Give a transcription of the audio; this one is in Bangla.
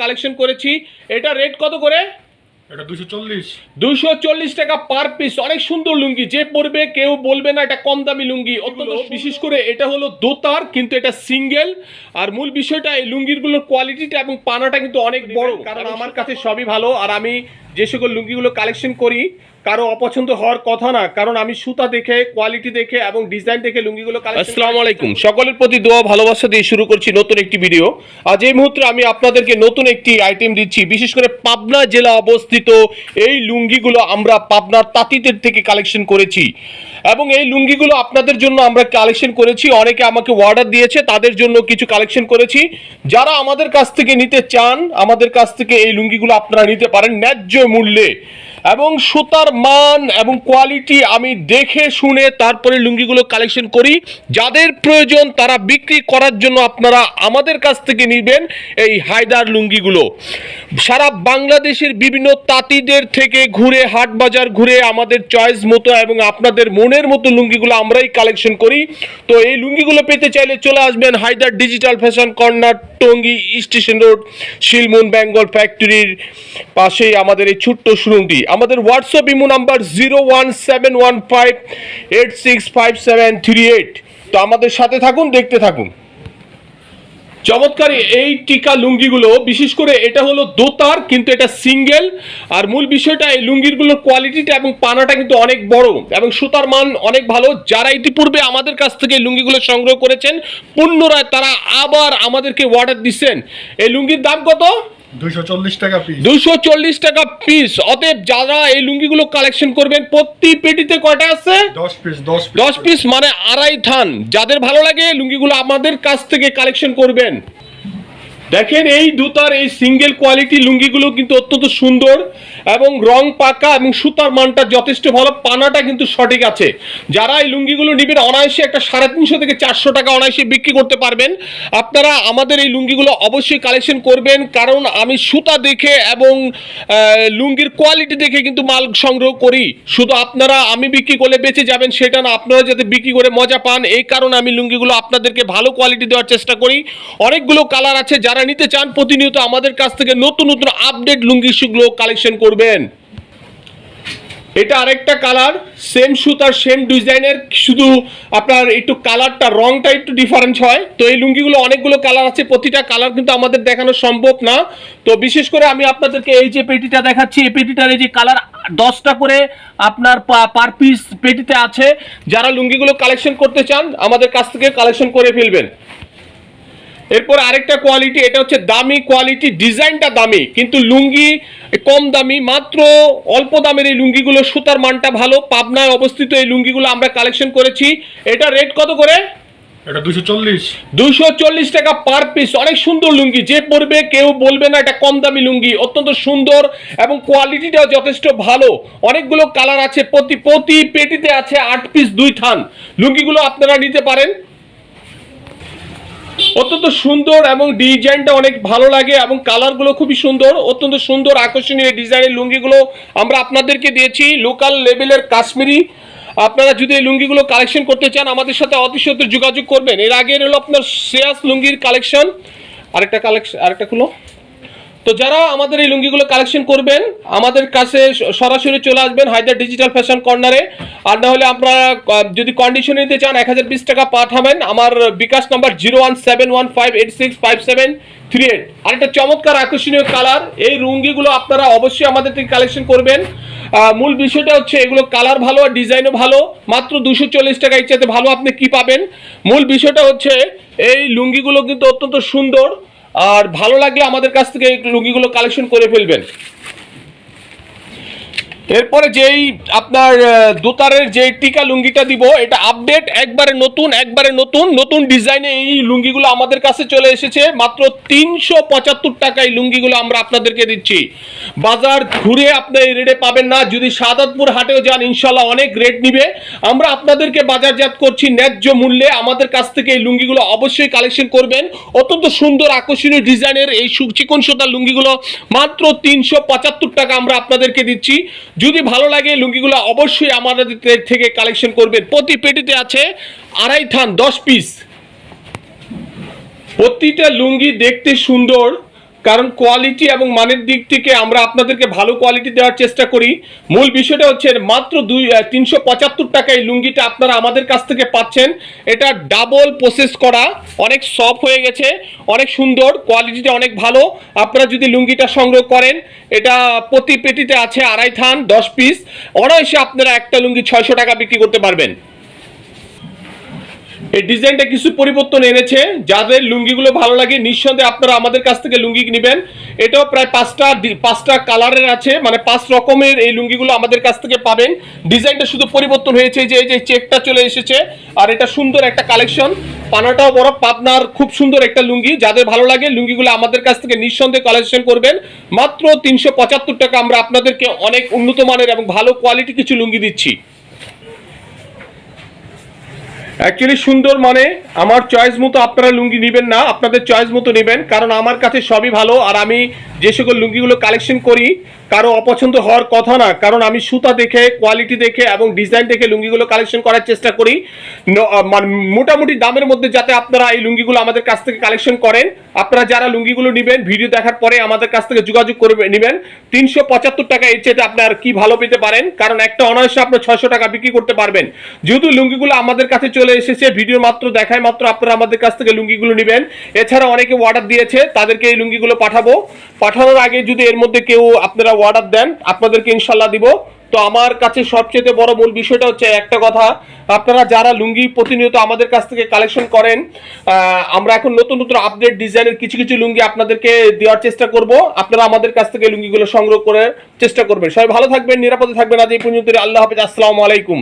কালেকশন করেছি। এটা রেট কত করে? এটা দুশো চল্লিশ। দুশো চল্লিশ টাকা পার পিস অনেক সুন্দর লুঙ্গি। যে পরবে কেউ বলবে না এটা কম দামি লুঙ্গি। অত্যন্ত বিশেষ করে এটা হলো দোতার কিন্তু এটা সিঙ্গেল আর মূল বিষয়টা এই লুঙ্গিগুলোর কোয়ালিটিটা এবং পানাটা কিন্তু অনেক বড়। কারণ আমার কাছে সবই ভালো। আর আমি যে সকল লুঙ্গিগুলো কালেকশন করি কারও অপছন্দ হওয়ার কথা না, কারণ আমি সুতা দেখে কোয়ালিটি দেখে এবং ডিজাইন দেখে লুঙ্গিগুলো আসসালামু আলাইকুম। সকলের প্রতি দোয়া, ভালোবাসা দিয়ে শুরু করছি নতুন একটি ভিডিও আজ এই মুহূর্তে আমি আপনাদেরকে নতুন একটি আইটেম দিচ্ছি, বিশেষ করে পাবনা জেলা অবস্থিত এই লুঙ্গিগুলো আমরা পাবনার তাঁতিদের থেকে কালেকশন করেছি। এবং এই লুঙ্গিগুলো আপনাদের জন্য আমরা কালেকশন করেছি, অনেকে আমাকে অর্ডার দিয়েছে, তাদের জন্য কিছু কালেকশন করেছি। যারা আমাদের কাছ থেকে নিতে চান, আমাদের কাছ থেকে এই লুঙ্গিগুলো আপনারা নিতে পারেন ন্যায্য মূল্যে। এবং সুতার মান এবং কোয়ালিটি আমি দেখে শুনে তারপরে লুঙ্গিগুলো কালেকশন করি। যাদের প্রয়োজন তারা বিক্রি করার জন্য আপনারা আমাদের কাছ থেকে নেবেন এই হায়দার লুঙ্গিগুলো। সারা বাংলাদেশের বিভিন্ন তাঁতিদের থেকে ঘুরে, হাট বাজার ঘুরে আমাদের চয়েস মতো এবং আপনাদের মনের মতো লুঙ্গিগুলো আমরাই কালেকশন করি। তো এই লুঙ্গিগুলো পেতে চাইলে চলে আসবেন Haider digital fashion corner Tongi station road Shilmun Bengal ফ্যাক্টরির পাশেই আমাদের এই ছোট্ট শোরুমটি আমাদের WhatsApp imo number zero one seven one five eight six five seven three eight তো আমাদের সাথে থাকুন, দেখতে থাকুন। চমৎকার এই টিকা লুঙ্গিগুলো, বিশেষ করে এটা হলো দোতার, কিন্তু এটা সিঙ্গেল। আর মূল বিষয়টা, এই লুঙ্গিগুলোর কোয়ালিটিটা এবং পানাটা কিন্তু অনেক বড় এবং সুতার মান অনেক ভালো। যারা ইতিপূর্বে আমাদের কাছ থেকে লুঙ্গিগুলো সংগ্রহ করেছেন, পুনরায় তারা আবার আমাদেরকে অর্ডার দিচ্ছেন। এই লুঙ্গির দাম কত? দুশো চল্লিশ টাকা পিস অতএব যারা এই লুঙ্গিগুলো কালেকশন করবেন প্রতি পেটিতে কয়টা আছে? দশ পিস মানে আড়াই থান। যাদের ভালো লাগে লুঙ্গিগুলো আমাদের কাছ থেকে কালেকশন করবেন। দেখেন এই দুতার এই সিঙ্গেল কোয়ালিটি লুঙ্গিগুলো কিন্তু অত্যন্ত সুন্দর এবং রং পাকা এবং সুতার মানটা যথেষ্ট ভালো, পানাটা কিন্তু সঠিক আছে। যারা এই লুঙ্গিগুলো নেবেন, অনায়াসে একটা সাড়ে তিনশো থেকে চারশো টাকা অনায়াসে বিক্রি করতে পারবেন। আপনারা আমাদের এই লুঙ্গিগুলো অবশ্যই কালেকশন করবেন, কারণ আমি সুতা দেখে এবং লুঙ্গির কোয়ালিটি দেখে কিন্তু মাল সংগ্রহ করি। শুধু আপনারা, আমি বিক্রি করলে বেঁচে যাবেন, সেটা না, আপনারা যাতে বিক্রি করে মজা পান, এই কারণে আমি লুঙ্গিগুলো আপনাদেরকে ভালো কোয়ালিটি দেওয়ার চেষ্টা করি। অনেকগুলো কালার আছে, যারা নিতে চান প্রতিনিয়ত আমাদের কাছ থেকে নতুন নতুন আপডেট লুঙ্গি সুগুলো কালেকশন করবেন। এটা আরেকটা কালার সেম সুতার সেম ডিজাইনের শুধু আপনার একটু কালারটা রংটা একটু ডিফারেন্স হয়। তো এই লুঙ্গিগুলো অনেকগুলো কালার আছে, প্রতিটা কালার কিন্তু আমাদের দেখানো সম্ভব না। তো বিশেষ করে আমি আপনাদেরকে এই যে পেটিটা দেখাচ্ছি, এই পেটিটার এই যে কালার দশটা করে আপনার পার পিস পেটিতে আছে। যারা লুঙ্গিগুলো কালেকশন করতে চান, আমাদের কাছ থেকে কালেকশন করে ফেলবেন। এরপর আরেকটা কোয়ালিটি এটা হচ্ছে দামি কোয়ালিটি ডিজাইনটা দামি কিন্তু লুঙ্গি কম দামি মাত্র অল্প দামের এই লুঙ্গিগুলো সুতার মানটা ভালো পাবনায় অবস্থিত এই লুঙ্গিগুলো আমরা কালেকশন করেছি। এটা রেট কত করে? এটা দুশো চল্লিশ। চল্লিশ টাকা পার পিস অনেক সুন্দর লুঙ্গি যে পরবে কেউ বলবে না এটা কম দামি লুঙ্গি অত্যন্ত সুন্দর এবং কোয়ালিটিটাও যথেষ্ট ভালো। অনেকগুলো কালার আছে প্রতি প্রতি পেটিতে আছে আট পিস দুই থান। লুঙ্গিগুলো আপনারা নিতে পারেন। অত্যন্ত সুন্দর এবং ডিজাইনটা অনেক ভালো লাগে এবং কালারগুলো খুবই সুন্দর, অত্যন্ত সুন্দর আকর্ষণীয় ডিজাইনের লুঙ্গিগুলো আমরা আপনাদেরকে দিয়েছি, লোকাল লেভেলের কাশ্মীরি। আপনারা যদি এই লুঙ্গিগুলো কালেকশন করতে চান, আমাদের সাথে অতি সত্তর যোগাযোগ করবেন। এর আগে হলো আপনার শ্রেয়াস লুঙ্গির কালেকশন। আরেকটা কালেকশন আরেকটা খুলো। তো যারা আমাদের এই লুঙ্গিগুলো কালেকশন করবেন, আমাদের কাছে সরাসরি চলে আসবেন হায়দার ডিজিটাল ফ্যাশন কর্নারে আর না হলে আপনারা যদি কন্ডিশনে নিতে চান, এক হাজার বিশ টাকা পাঠাবেন। আমার bKash number zero one seven one five eight six five seven three eight. আর একটা চমৎকার আকর্ষণীয় কালার এই লুঙ্গিগুলো আপনারা অবশ্যই আমাদের থেকে কালেকশন করবেন। মূল বিষয়টা হচ্ছে, এগুলো কালার ভালো আর ডিজাইনও ভালো। মাত্র দুশো চল্লিশ টাকা ইচ্ছাতে ভালো আপনি কি পাবেন? মূল বিষয়টা হচ্ছে, এই লুঙ্গিগুলো কিন্তু অত্যন্ত সুন্দর। আর ভালো লাগলে আমাদের কাছ থেকে লুঙ্গিগুলো কালেকশন করে ফেলবেন। এরপরে যেই আপনার দোতারের যে টিকা লুঙ্গিটা দিব, এটা আপডেট একবারে নতুন একবারে নতুন নতুন ডিজাইনে এই লুঙ্গিগুলো আমাদের কাছে চলে এসেছে। মাত্র তিনশো পঁচাত্তর টাকায় লুঙ্গিগুলো আমরা আপনাদেরকে দিচ্ছি। বাজার ঘুরে আপনি এই রেটে পাবেন না। যদি সাদাতপুর হাটেও যান ইনশাল্লাহ অনেক রেট নিবে। আমরা আপনাদেরকে বাজারজাত করছি ন্যায্য মূল্যে। আমাদের কাছ থেকে এই লুঙ্গিগুলো অবশ্যই কালেকশন করবেন। অত্যন্ত সুন্দর, আকর্ষণীয় ডিজাইনের এই চিকন সুতার লুঙ্গিগুলো মাত্র তিনশো পঁচাত্তর টাকা আমরা আপনাদেরকে দিচ্ছি। যদি ভালো লাগে, লুঙ্গিগুলো অবশ্যই আমাদের থেকে কালেকশন করবেন প্রতি পেটিতে আছে আড়াই থান, দশ পিস প্রতিটা লুঙ্গি দেখতে সুন্দর। কারণ কোয়ালিটি এবং মানের দিক থেকে আমরা আপনাদেরকে ভালো কোয়ালিটি দেওয়ার চেষ্টা করি। মূল বিষয়টা হচ্ছে মাত্র দুই তিনশো পঁচাত্তর টাকায় লুঙ্গিটা আপনারা আমাদের কাছ থেকে পাচ্ছেন। এটা ডাবল প্রসেস করা, অনেক সফট হয়ে গেছে, অনেক সুন্দর কোয়ালিটিটা অনেক ভালো। আপনারা যদি লুঙ্গিটা সংগ্রহ করেন, এটা প্রতি পেটিতে আছে আড়াই থান, দশ পিস অনায়াসে আপনারা একটা লুঙ্গি ছয়শো টাকা বিক্রি করতে পারবেন। এই ডিজাইনটা কিছু পরিবর্তন এনেছে। যাদের লুঙ্গিগুলো ভালো লাগে, নিঃসন্দেহে আপনারা আমাদের কাছ থেকে লুঙ্গি নেবেন। এটাও প্রায় পাঁচটা পাঁচটা কালারের আছে। মানে পাঁচ রকমের এই লুঙ্গিগুলো আমাদের কাছ থেকে পাবেন। ডিজাইনটা শুধু পরিবর্তন হয়েছে যে, এই যে চেকটা চলে এসেছে। আর এটা সুন্দর একটা কালেকশন। পানাটাও বড়, পাবনার খুব সুন্দর একটা লুঙ্গি। যাদের ভালো লাগে, লুঙ্গিগুলো আমাদের কাছ থেকে নিঃসন্দেহে কালেকশন করবেন। মাত্র তিনশো পঁচাত্তর টাকা আমরা আপনাদেরকে অনেক উন্নত মানের এবং ভালো কোয়ালিটি কিছু লুঙ্গি দিচ্ছি। অ্যাকচুয়ালি সুন্দর মানে আমার চয়েস মতো আপনারা লুঙ্গি নেবেন না, আপনাদের চয়েস মতো নেবেন, কারণ আমার কাছে সবই ভালো। আর আমি যে সকল লুঙ্গিগুলো কালেকশন করি কারও অপছন্দ হওয়ার কথা না, কারণ আমি সুতা দেখে কোয়ালিটি দেখে এবং ডিজাইন দেখে লুঙ্গিগুলো কালেকশন করার চেষ্টা করি। মানে মোটামুটি দামের মধ্যে যাতে আপনারা এই লুঙ্গিগুলো আমাদের কাছ থেকে কালেকশন করেন। আপনারা যারা লুঙ্গিগুলো নেবেন ভিডিও দেখার পরে আমাদের কাছ থেকে যোগাযোগ করে নেবেন। তিনশো পঁচাত্তর টাকা এর চেয়ে আপনার কি ভালো পেতে পারেন, কারণ একটা অনায়াসে আপনার ছয়শো টাকা বিক্রি করতে পারবেন। যেহেতু লুঙ্গিগুলো আমাদের কাছে চলে এসেছে ভিডিও মাত্র দেখায় মাত্র আপনারা আমাদের কাছ থেকে লুঙ্গিগুলো নেবেন। এছাড়া অনেকে অর্ডার দিয়েছে, তাদেরকে এই লুঙ্গিগুলো পাঠাবো। পাঠানোর আগে যদি এর মধ্যে কেউ আপনারা অর্ডার দেন, আপনাদেরকে ইনশাল্লাহ দিব। তো আমার কাছে সবচেয়ে বড় মূল বিষয়টা হচ্ছে একটা কথা, আপনারা যারা লুঙ্গি প্রতিনিয়ত আমাদের কাছ থেকে কালেকশন করেন আমরা এখন নতুন নতুন আপডেট ডিজাইনের কিছু কিছু লুঙ্গি আপনাদেরকে দেওয়ার চেষ্টা করব। আপনারা আমাদের কাছ থেকে লুঙ্গিগুলো সংগ্রহ করার চেষ্টা করবেন। সবাই ভালো থাকবেন, নিরাপদে থাকবেন। আজ এই পর্যন্ত আল্লাহ হাফিজ, আসসালামু আলাইকুম।